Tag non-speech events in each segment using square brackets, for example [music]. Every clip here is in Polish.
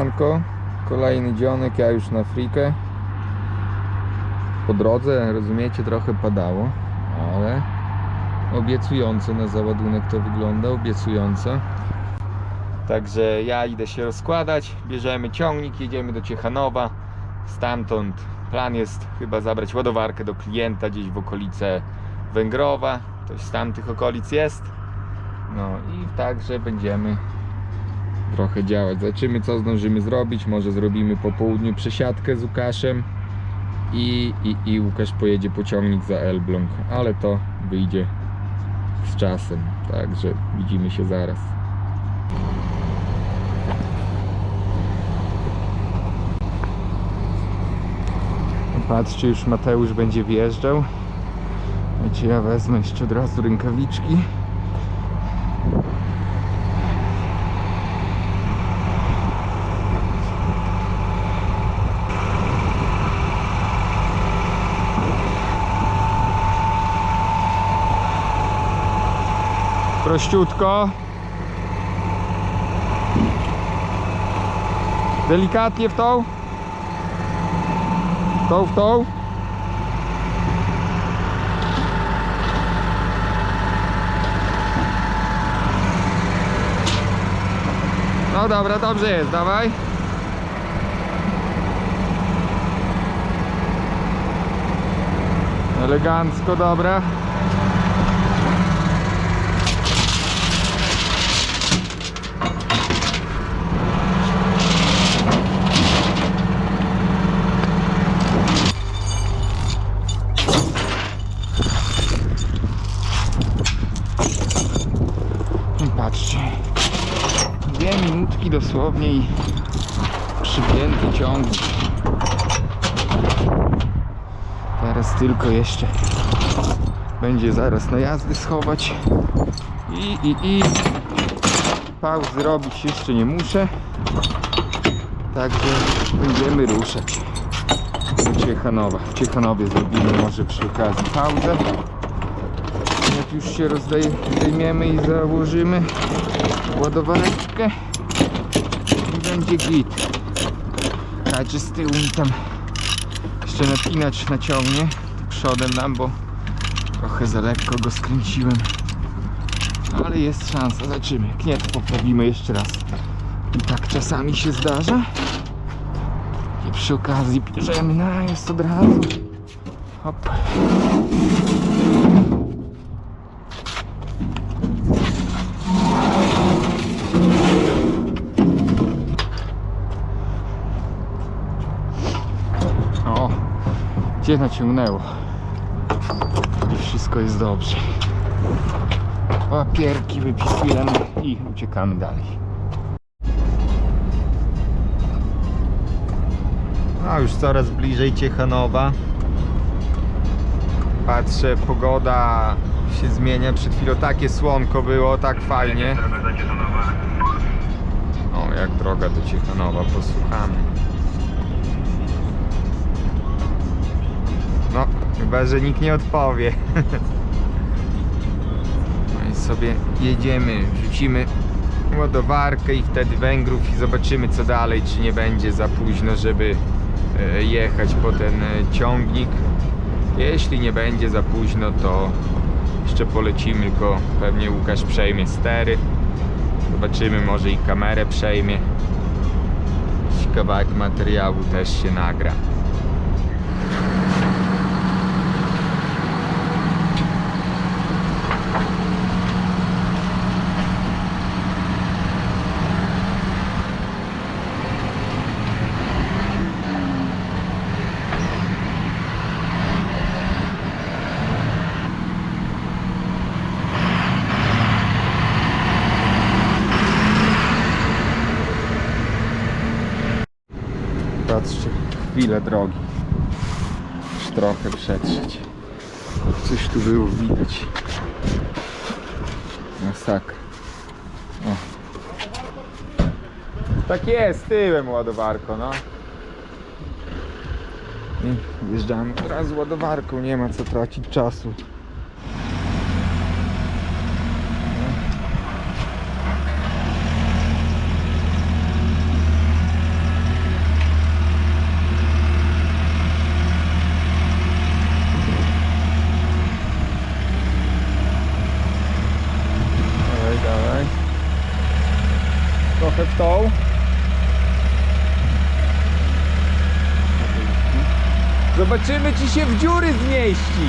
Siemanko, kolejny dzionek, ja już na frikę. Po drodze, rozumiecie, trochę padało, ale obiecująco na załadunek to wygląda, obiecująco. Także ja idę się rozkładać, bierzemy ciągnik, jedziemy do Ciechanowa. Stamtąd plan jest chyba zabrać ładowarkę do klienta gdzieś w okolice Węgrowa. Ktoś z tamtych okolic jest. No i także będziemy trochę działać. Zobaczymy co zdążymy zrobić. Może zrobimy po południu przesiadkę z Łukaszem i, i, i Łukasz pojedzie pociągnik za Elbląg, ale to wyjdzie z czasem. Także widzimy się zaraz. Patrzcie, już Mateusz będzie wjeżdżał. Wiecie, ja wezmę jeszcze od razu rękawiczki. Prościutko. Delikatnie w tą. Tą w tą. No dobra, dobrze jest, dawaj. Elegancko, dobra. I Patrzcie. Dwie minutki dosłownie i przypięty ciągnik. Teraz tylko jeszcze będzie zaraz na jazdy schować. I, i, i pauzy robić jeszcze nie muszę. Także będziemy ruszać do Ciechanowa. W Ciechanowie zrobimy może przy okazji pauzę. Już się rozdejmiemy i założymy ładowareczkę i będzie git. Także z tyłu mi tam jeszcze napinacz naciągnie przodem nam, bo trochę za lekko go skręciłem. Ale jest szansa, zobaczymy. Jak poprawimy jeszcze raz. I tak czasami się zdarza. I przy okazji bierzemy na jest od razu. Hop. Gdzie naciągnęło? I wszystko jest dobrze. Papierki wypisujemy i uciekamy dalej. A już coraz bliżej Ciechanowa. Patrzę, pogoda się zmienia. Przed chwilą takie słonko było, tak fajnie. O, jak droga do Ciechanowa, posłuchamy. Chyba, że nikt nie odpowie. No i sobie jedziemy, wrzucimy ładowarkę i wtedy Węgrów i zobaczymy co dalej, czy nie będzie za późno, żeby e, jechać po ten e, ciągnik. Jeśli nie będzie za późno, to jeszcze polecimy, tylko pewnie Łukasz przejmie stery. Zobaczymy, może i kamerę przejmie. Jakiś kawałek materiału też się nagra. Patrzcie, chwilę drogi. Już trochę przetrzeć. Coś tu było widać. Masakra. O. Tak jest, tyłem ładowarko, no. I wjeżdżamy od razu ładowarką, nie ma co tracić czasu. trochę w tą. Zobaczymy, czy się w dziury zmieści.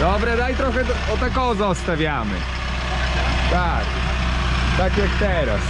Dobra, daj trochę o taką zostawiamy. Tak. Tak jak teraz.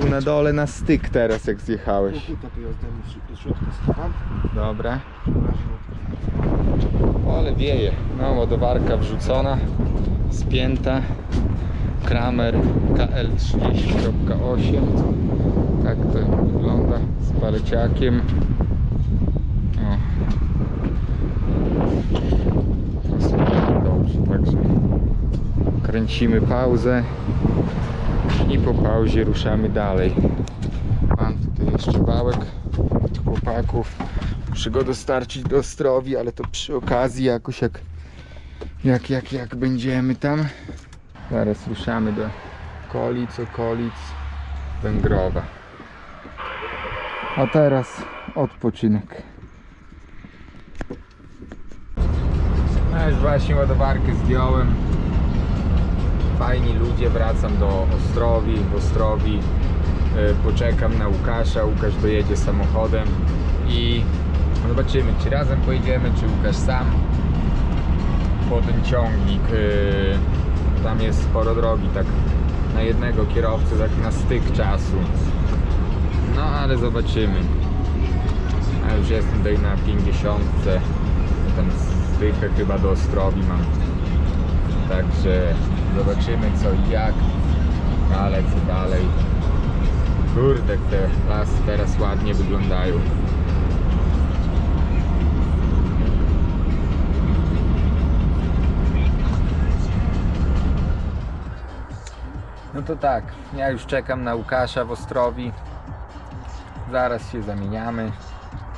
Tu na dole na styk teraz jak zjechałeś. Kuta to ja zdejmę do środka schowam. Dobra. O, ale wieje. No, ładowarka wrzucona, spięta. Kramer KL30.8. Tak to wygląda z paleciakiem. O. Dobrze, także kręcimy pauzę i po pauzie ruszamy dalej. Mam tutaj jeszcze wałek od chłopaków. Muszę go dostarczyć do Ostrowi, ale to przy okazji jakoś jak, jak, jak, jak będziemy tam. Zaraz ruszamy do okolic, okolic Węgrowa. A teraz odpoczynek. No już właśnie ładowarkę zdjąłem. Fajni ludzie, wracam do Ostrowi, w Ostrowi y, poczekam na Łukasza, Łukasz dojedzie samochodem i zobaczymy czy razem pojedziemy, czy Łukasz sam po ten ciągnik. y, Tam jest sporo drogi, tak na jednego kierowcę, tak na styk czasu. No ale zobaczymy. A już jestem tutaj na 50. Tam stykę chyba do Ostrowi mam. Także zobaczymy co i jak. A lecę dalej. Kurde, te lasy teraz ładnie wyglądają. No to tak, ja już czekam na Łukasza w Ostrowi. Zaraz się zamieniamy.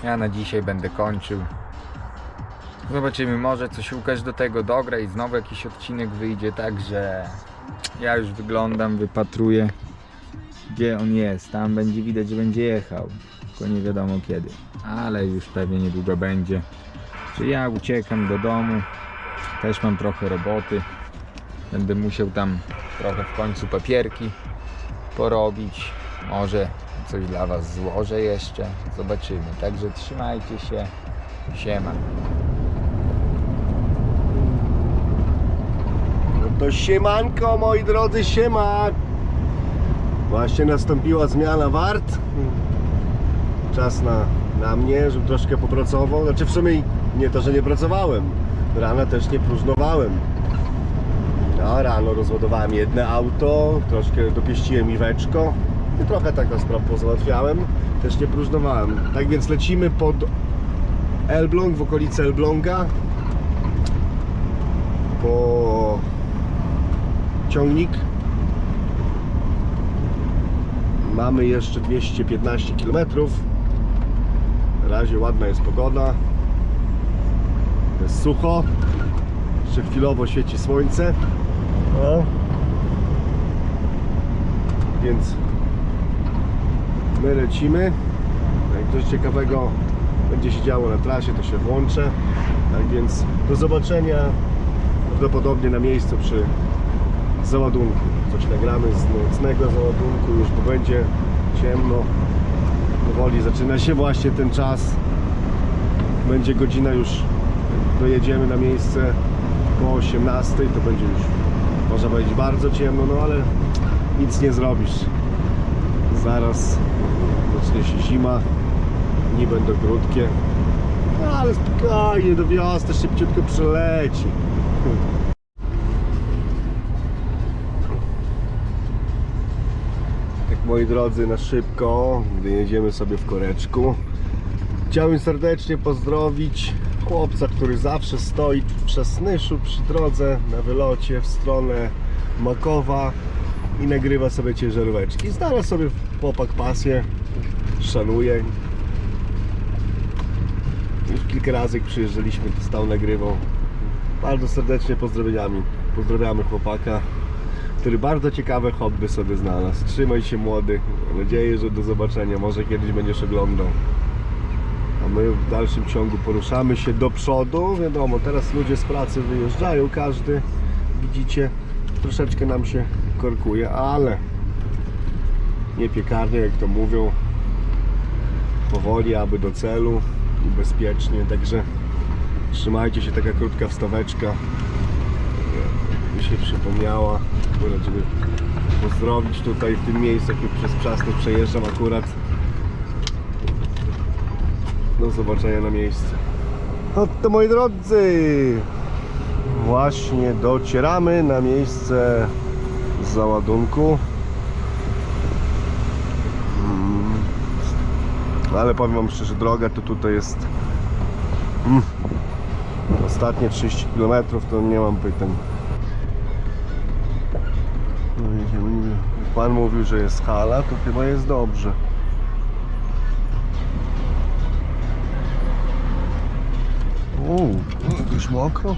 Ja na dzisiaj będę kończył. Zobaczymy, może coś Łukasz do tego dogra i znowu jakiś odcinek wyjdzie, także ja już wyglądam, wypatruję gdzie on jest. Tam będzie widać, że będzie jechał. Tylko nie wiadomo kiedy. Ale już pewnie niedługo będzie. Czy ja uciekam do domu. Też mam trochę roboty. Będę musiał tam trochę w końcu papierki porobić. Może coś dla Was złożę jeszcze. Zobaczymy. Także trzymajcie się. Siema. To siemanko moi drodzy, siema! Właśnie nastąpiła zmiana wart. Czas na, na mnie, żebym troszkę popracował. Znaczy w sumie nie to, że nie pracowałem. Rano też nie próżnowałem. No, rano rozładowałem jedno auto, troszkę dopieściłem iweczko i trochę tak na pozałatwiałem. Też nie próżnowałem. Tak więc lecimy pod Elbląg, w okolice Elbląga. Po ciągnik. Mamy jeszcze 215 km. Na razie ładna jest pogoda. Jest sucho. Jeszcze chwilowo świeci słońce. O. Więc my lecimy. Jak coś ciekawego będzie się działo na trasie, to się włączę. Tak więc do zobaczenia prawdopodobnie na miejscu przy załadunku. Coś nagramy z nocnego załadunku już, bo będzie ciemno. Powoli zaczyna się właśnie ten czas. Będzie godzina już, dojedziemy na miejsce po 18, to będzie już, można powiedzieć, bardzo ciemno, no ale nic nie zrobisz. Zaraz zacznie się zima, dni będą krótkie. Ale spokojnie, do wiosny szybciutko przeleci. Moi drodzy, na szybko, gdy jedziemy sobie w koreczku. Chciałbym serdecznie pozdrowić chłopca, który zawsze stoi w Przasnyszu przy drodze na wylocie w stronę Makowa i nagrywa sobie ciężaróweczki. Znalazł sobie chłopak pasję, szanuję. Już kilka razy jak przyjeżdżaliśmy, stał nagrywał. Bardzo serdecznie pozdrowieniami. Pozdrawiamy chłopaka, który bardzo ciekawe hobby sobie znalazł. Trzymaj się młody. Mam nadzieję, że do zobaczenia. Może kiedyś będziesz oglądał. A my w dalszym ciągu poruszamy się do przodu. Wiadomo, teraz ludzie z pracy wyjeżdżają, każdy. Widzicie, troszeczkę nam się korkuje, ale nie piekarnie, jak to mówią. Powoli, aby do celu i bezpiecznie. Także trzymajcie się, taka krótka wstaweczka. Mi się przypomniała, akurat, żeby pozdrowić tutaj w tym miejscu, jak przez Przasny przejeżdżam akurat. Do zobaczenia na miejscu. Oto moi drodzy, właśnie docieramy na miejsce załadunku. Mm. Ale powiem wam szczerze, droga to tutaj jest mm. ostatnie 30 km to nie mam pytań. Pan mówił, że jest hala, to chyba jest dobrze. Uuu, jakoś mokro.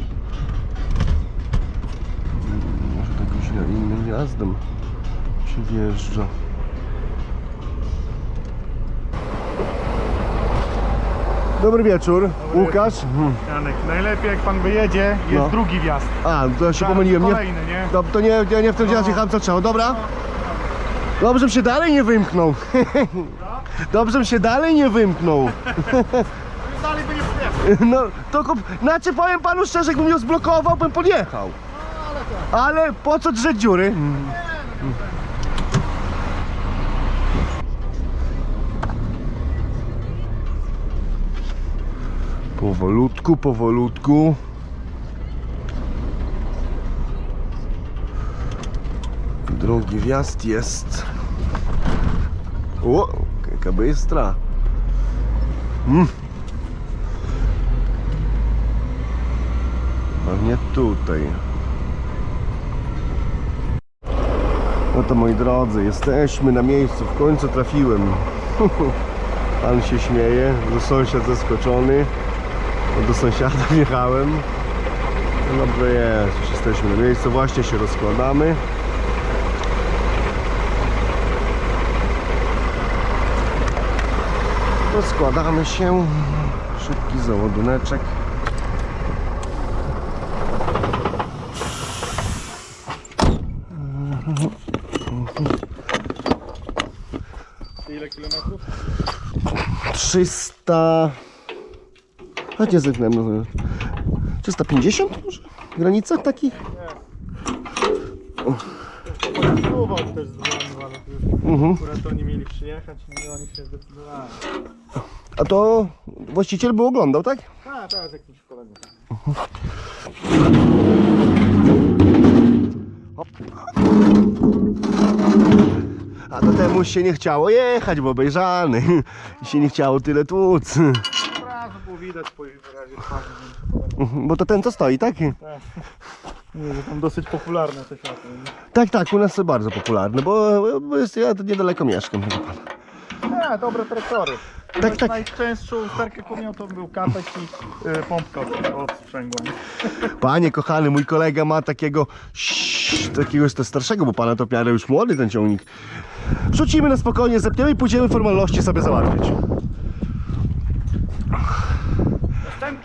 Może tak źle innym jazdem się wjeżdża. Dobry wieczór, Łukasz. Hmm. Janek, najlepiej jak pan wyjedzie, jest No. drugi wjazd. A, to ja się Zaraz pomyliłem. Nie, Kolejny, nie? to, to nie, ja nie w tym No. no. jechałem co trzeba, dobra? Dobrze się dalej nie wymknął. [laughs] Dobrze się dalej nie wymknął. Dalej by nie. No, to kup... Znaczy powiem panu szczerze, jakbym ją zblokował, bym podjechał. Ale po co drzeć dziury? Powolutku, powolutku. Drugi wjazd jest. O, jaka bystra. Mm. Pewnie tutaj. No to moi drodzy, jesteśmy na miejscu, w końcu trafiłem. [laughs] Pan się śmieje, że sąsiad zaskoczony. Do sąsiada [laughs] wjechałem. No dobrze jest, już jesteśmy na miejscu, właśnie się rozkładamy. Rozkładamy się. Szybki załaduneczek. Ile kilometrów? 300. A nie. No. 350 może? Granica takich? Próbował też Mhm. akurat oni mieli przyjechać i oni się zdecydowali. A to właściciel by oglądał, tak? A, teraz jakiś kolega. A to temu się nie chciało jechać, bo obejrzany. I się nie chciało tyle tłuc. Razu było widać po ich wyrazie twarzy. więc Bo to ten co stoi, tak? Nie, że tam dosyć popularne te światło. nie? Tak, tak, u nas to bardzo popularne, bo, bo jest, ja tu niedaleko mieszkam. wie pan. A, dobre traktory. Tak, tak. Najczęstszą usterkę miał to był kapek i y, pompka od, od sprzęgła. nie? Panie kochany, mój kolega ma takiego takiego jest to starszego, bo pana to w miarę już młody ten ciągnik. Wrzucimy na spokojnie, zepniemy i pójdziemy formalności sobie załatwić.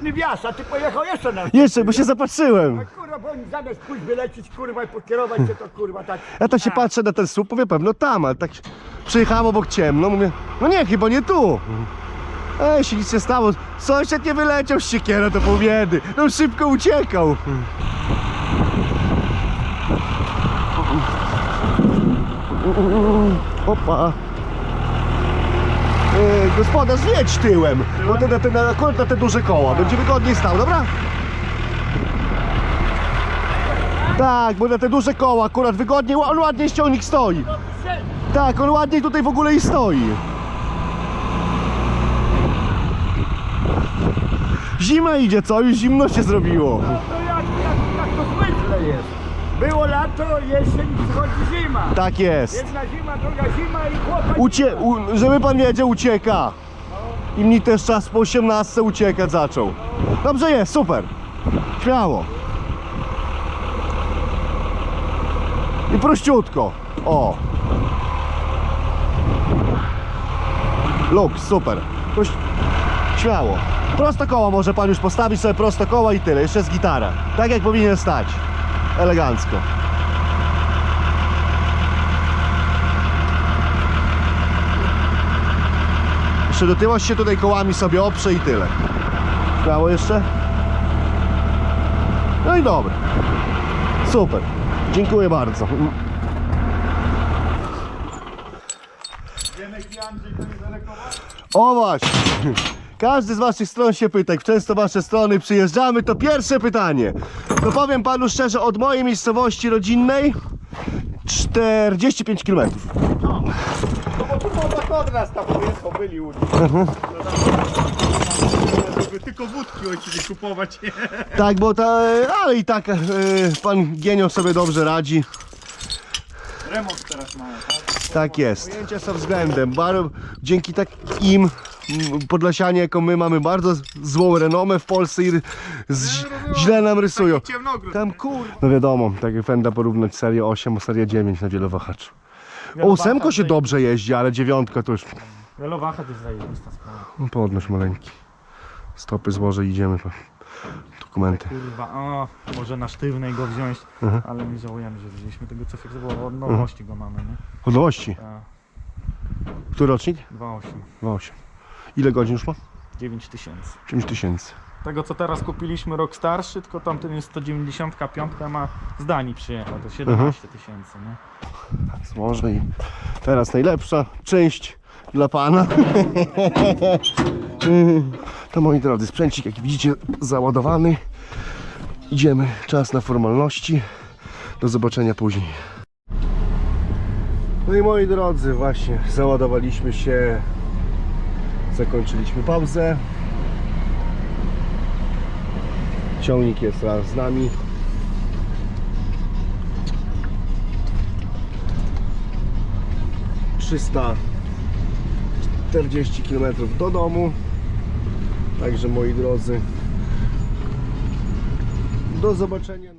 Następny wjazd, a ty pojechał jeszcze na... Jeszcze, bo się zapatrzyłem. A kurwa, bo oni zamiast pójść wylecieć, kurwa, i pokierować się, to kurwa tak... Ja to się patrzę na ten słup, mówię pewno tam, ale tak przyjechałem obok ciemno, mówię, no nie, chyba nie tu. Ej, się nic nie stało. Sąsiad nie wyleciał z siekiera do pół biedy. No szybko uciekał. Opa. E, gospodarz, jedź tyłem, bo te, na, te, na, akurat na te duże koła, będzie wygodniej stał, dobra? Tak, bo na te duże koła akurat wygodniej, on ładniej ściągnik stoi. Tak, on ładniej tutaj w ogóle i stoi. Zima idzie, co? Już zimno się zrobiło. No jak, jak, jak to zwykle jest. Było lato, jesień, przychodzi zima. Tak jest. Jedna zima, druga zima i chłopak... Ucie, u, żeby pan wiedział, ucieka. i mi też czas po 18 uciekać zaczął. Dobrze jest, super. Śmiało. I prościutko. O. Luk, super. Proś... Śmiało. Prosto koło może pan już postawić sobie prosto koło i tyle. Jeszcze jest gitara. Tak jak powinien stać. Elegancko. Jeszcze do tyłu się tutaj kołami sobie oprze i tyle. Śmiało jeszcze? No i dobra. Super. Dziękuję bardzo. Jenek i Andrzej to nie zarekował? O właśnie. Każdy z waszych stron się pyta, jak często wasze strony przyjeżdżamy, to pierwsze pytanie. No powiem panu szczerze, od mojej miejscowości rodzinnej 45 km. No bo tu chłopak od nas tam pojechał, byli u nich. Żeby tylko wódki ojciec kupować. [laughs] Tak, bo ta, ale i tak e, pan Gienio sobie dobrze radzi. Remont teraz mają, tak? Tak jest. Pojęcia są względem. Bar, dzięki takim Podlasianie, jaką my mamy bardzo złą renomę w Polsce i z, źle nam rysują. Tam kur... No wiadomo, tak jak Fenda porównać serię 8 o serię 9 na wielowahaczu. Ósemko się dobrze jeździ, ale dziewiątka to już Wielowacha to jest zajebista sprawa. no, podnoś maleńki. Stopy złożę i idziemy po dokumenty. Kurwa, o, może na sztywnej go wziąć, Mhm. ale nie żałujemy, że wzięliśmy tego co było od nowości go mamy, nie? Odłości. A, Który rocznik? 2,8, 2,8. Ile godzin już ma? 9 tysięcy. 9 tysięcy. Tego co teraz kupiliśmy rok starszy, tylko tamten jest 195, ma z Danii przyjechał, to 17 tysięcy, nie? Złożę i teraz najlepsza część dla pana. [laughs] To moi drodzy, sprzęcik jak widzicie załadowany. Idziemy, czas na formalności. Do zobaczenia później. No i moi drodzy, właśnie załadowaliśmy się. Zakończyliśmy pauzę. Ciągnik jest raz z nami. Trzysta 40 km do domu. Także moi drodzy, do zobaczenia.